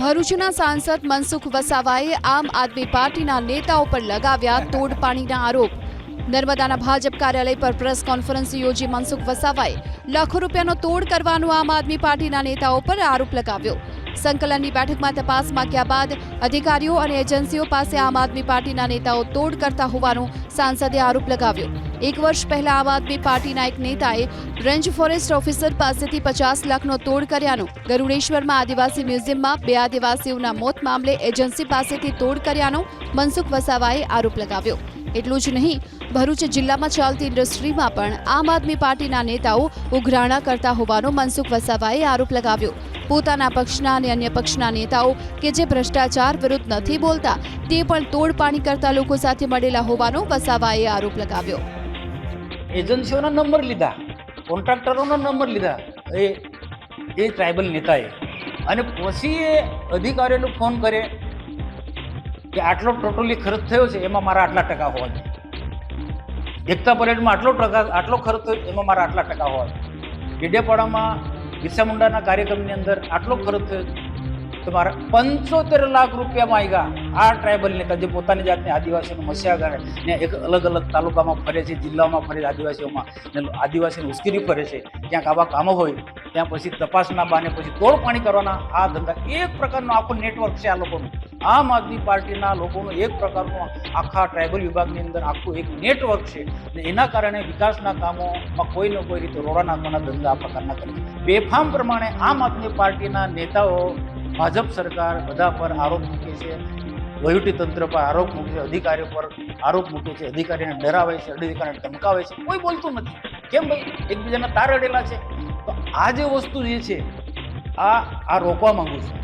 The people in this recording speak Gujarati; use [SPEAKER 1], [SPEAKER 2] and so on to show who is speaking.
[SPEAKER 1] ભરૂચના સાંસદ મનસુખ વસાવાએ આમ આદમી પાર્ટીના નેતાઓ પર લગાવ્યા તોડપાણીના આરોપ. નર્મદાના ભાજપ કાર્યાલય પર પ્રેસ કોન્ફરન્સ યોજી મનસુખ વસાવાએ લાખો રૂપિયાનો તોડ કરવાનો આમ આદમી પાર્ટીના નેતાઓ પર આરોપ લગાવ્યો. સંકલનની બેઠકમાં તપાસ માંગ્યા બાદ અધિકારીઓ અને એજન્સીઓ પાસે આમ આદમી પાર્ટીના નેતાઓ તોડ કરતા હોવાનો સાંસદે આરોપ લગાવ્યો. એક વર્ષ પહેલા આમ આદમી પાર્ટીના એક નેતાએ રેન્જ ફોરેસ્ટ ઓફિસર પાસેથી પચાસ લાખનો તોડ કર્યાનો ગરુડેશ્વરમાં આદિવાસી મ્યુઝિયમમાં બે આદિવાસીઓના મોત મામલે એજન્સી પાસેથી તોડ કર્યાનો મનસુખ વસાવાએ આરોપ લગાવ્યો. એટલું જ નહીં, ભરૂચ જિલ્લામાં ચાલતી ઇન્ડસ્ટ્રીમાં પણ આમ આદમી પાર્ટીના નેતાઓ ઉઘરાણા કરતા હોવાનો મનસુખ વસાવાએ આરોપ લગાવ્યો. પોતાના પક્ષના અને અન્ય પક્ષના નેતાઓ કે જે ભ્રષ્ટાચાર વિરુદ્ધ નથી બોલતા, તે પણ તોડપાણી કરતા લોકો સાથે મળેલા હોવાનો વસાવાએ આરોપ લગાવ્યો.
[SPEAKER 2] એજન્સીઓના નંબર લીધા, કોન્ટ્રાક્ટરોના નંબર લીધા, એ એ ટ્રાઇબલ નેતાએ. અને પછી એ અધિકારીઓને ફોન કરે કે આટલો ટોટલી ખર્ચ થયો છે, એમાં મારા આટલા ટકા હોવા જોઈએ. એકતા પરેડમાં આટલો ટકા, આટલો ખર્ચ થયો એમાં મારા આટલા ટકા હોવા જોઈએ. ડેડિયાપાડામાં બિરસા મુંડાના કાર્યક્રમની અંદર આટલો ખર્ચ થયો છે, તો મારા પંચોતેર લાખ રૂપિયામાં આવ્યા આ ટ્રાઇબલ નેતા જે પોતાની જાતને આદિવાસીનો મસ્યાગાર ને એક અલગ અલગ તાલુકામાં ફરે છે જિલ્લામાં ફરે છે આદિવાસીઓમાં ને આદિવાસીને ઉશ્કેરી ફરે છે ક્યાંક આવા કામો હોય ત્યાં પછી તપાસના બાને પછી તોડપાણી કરવાના. આ ધંધા એક પ્રકારનો આખો નેટવર્ક છે આ લોકોનું. આમ આદમી પાર્ટીના લોકોનું એક પ્રકારનું આખા ટ્રાઇબલ વિભાગની અંદર આખું એક નેટવર્ક છે. અને એના કારણે વિકાસના કામોમાં કોઈ ને કોઈ રીતે રોડા નાખવાના ધંધા આ પ્રકારના કરે છે. બેફામ પ્રમાણે આમ આદમી પાર્ટીના નેતાઓ ભાજપ સરકાર બધા પર આરોપ મૂકે છે. વહીવટી તંત્ર પર આરોપ મૂકે છે. અધિકારીઓ પર આરોપ મૂકે છે. અધિકારીને ડરાવે છે. અધિકારીને ધમકાવે છે. કોઈ બોલતું નથી. કેમ ભાઈ? એકબીજાના તાર અડેલા છે. તો આ જે વસ્તુ જે છે આ આ રોકવા માંગુ છું.